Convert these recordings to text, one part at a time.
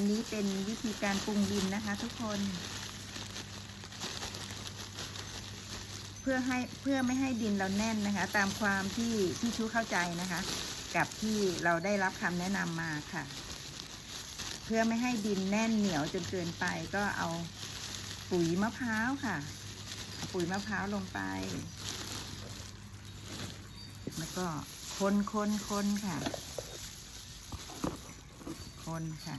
อันนี้เป็นวิธีการปรุงดินนะคะ ทุกคน เพื่อให้เพื่อไม่ให้ดินเราแน่นนะคะ ตามความที่ที่ชูเข้าใจนะคะ กับที่เราได้รับคำแนะนำมาค่ะ เพื่อไม่ให้ดินแน่นเหนียวจนเกินไปก็เอาปุ๋ยมะพร้าวค่ะ ปุ๋ยมะพร้าวลงไป แล้วก็คนคนคนค่ะ คนค่ะ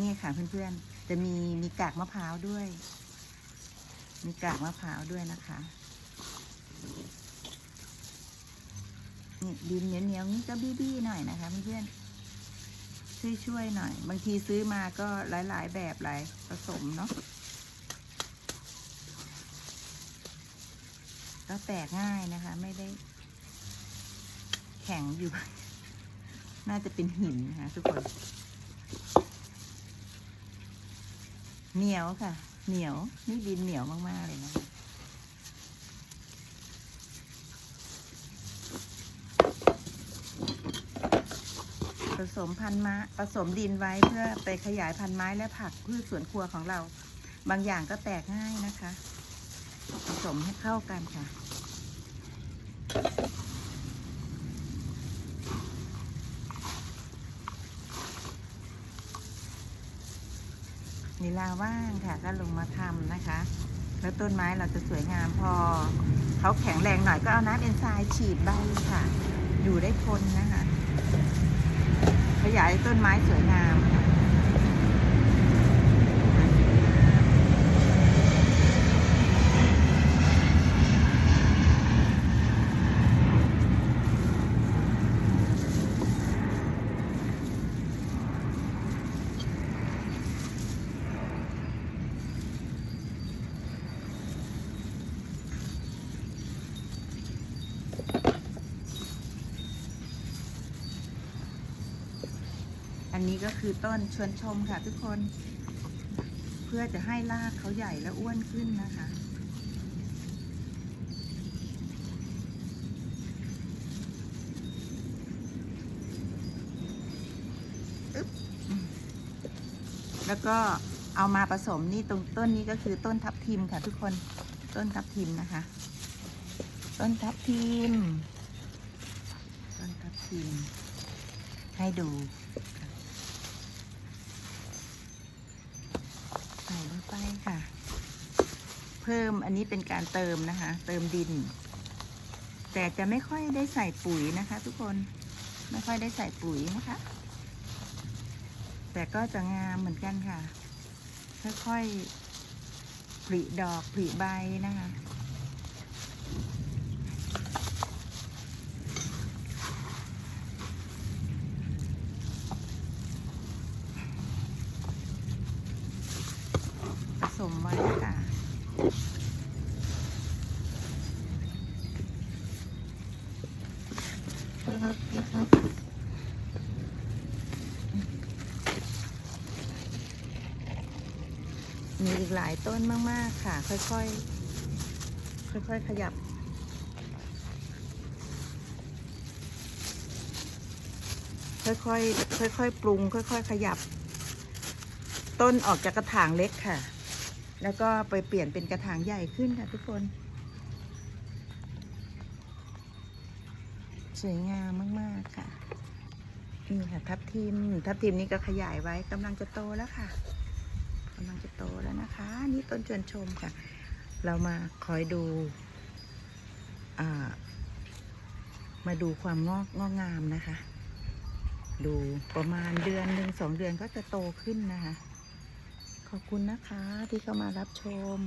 นี่ค่ะเพื่อนๆ จะมีมีกากมะพร้าวด้วย มีกากมะพร้าวด้วยนะคะ นี่ดินเหนียวๆนี้ก็บี้ๆหน่อยนะคะเพื่อนๆ ช่วยๆหน่อย บางทีซื้อมาก็หลายๆแบบหลายผสมเนาะ ก็แตกง่ายนะคะ ไม่ได้ แข็งอยู่ น่าจะเป็นหินนะคะทุกคน เหนียวค่ะ เหนียว นี่ดินเหนียวมากๆเลยนะผสมพันธุ์ไม้ผสมดินไว้เพื่อไปขยายพันธุ์ไม้และผักพืชสวนครัวของเรา บางอย่างก็แตกง่ายนะคะ ผสมให้เข้ากันค่ะ เวลาว่างค่ะก็ลงมาทำนะคะ แล้วต้นไม้เราจะสวยงามพอเขาแข็งแรงหน่อยก็เอาน้ำเอนไซม์ฉีดใบค่ะ อยู่ได้ทนนะคะ ขยายต้นไม้สวยงามค่ะ นนี้ก็คือต้นชวนชมค่ะทุกคน เพื่อจะให้รากเขาใหญ่และอ้วนขึ้นนะคะแล้วก็เอามาผสมนี่ตรงต้นนี้ก็คือต้นทับทิมค่ะ ทุกคนต้นทับทิมนะคะ ต้นทับทิม ต้นทับทิม ให้ดูค่ะใส่ลงไปค่ะ เพิ่มอันนี้เป็นการเติมนะคะ เติมดิน แต่จะไม่ค่อยได้ใส่ปุ๋ยนะคะ ทุกคนไม่ค่อยได้ใส่ปุ๋ยนะคะ แต่ก็จะงามเหมือนกันค่ะ ค่อยๆผลิดอกผลิใบนะคะ ผสมไว้ ค่ะมีอีกหลายต้นมาก ๆ ค่ะ ค่อยๆ ค่อย ๆ ขยับ ค่อยๆ ค่อย ๆ ปรุง ค่อย ๆ ขยับ ต้นออกจากกระถางเล็กค่ะ แล้วก็ไปเปลี่ยนเป็นกระถางใหญ่ขึ้นค่ะทุกคน สวยงามมาก ๆ ค่ะ นี่ค่ะทับทิม ทับทิมนี่ก็ขยายไว้กำลังจะโตแล้วค่ะกำลังจะโตแล้วนะคะ นี่ต้นชวนชมค่ะ เรามาคอยดูมาดูความงอกงอกงามนะคะ ดูประมาณเดือนหนึ่งสองเดือนก็จะโตขึ้นนะคะ ขอบคุณนะคะที่เข้ามารับชม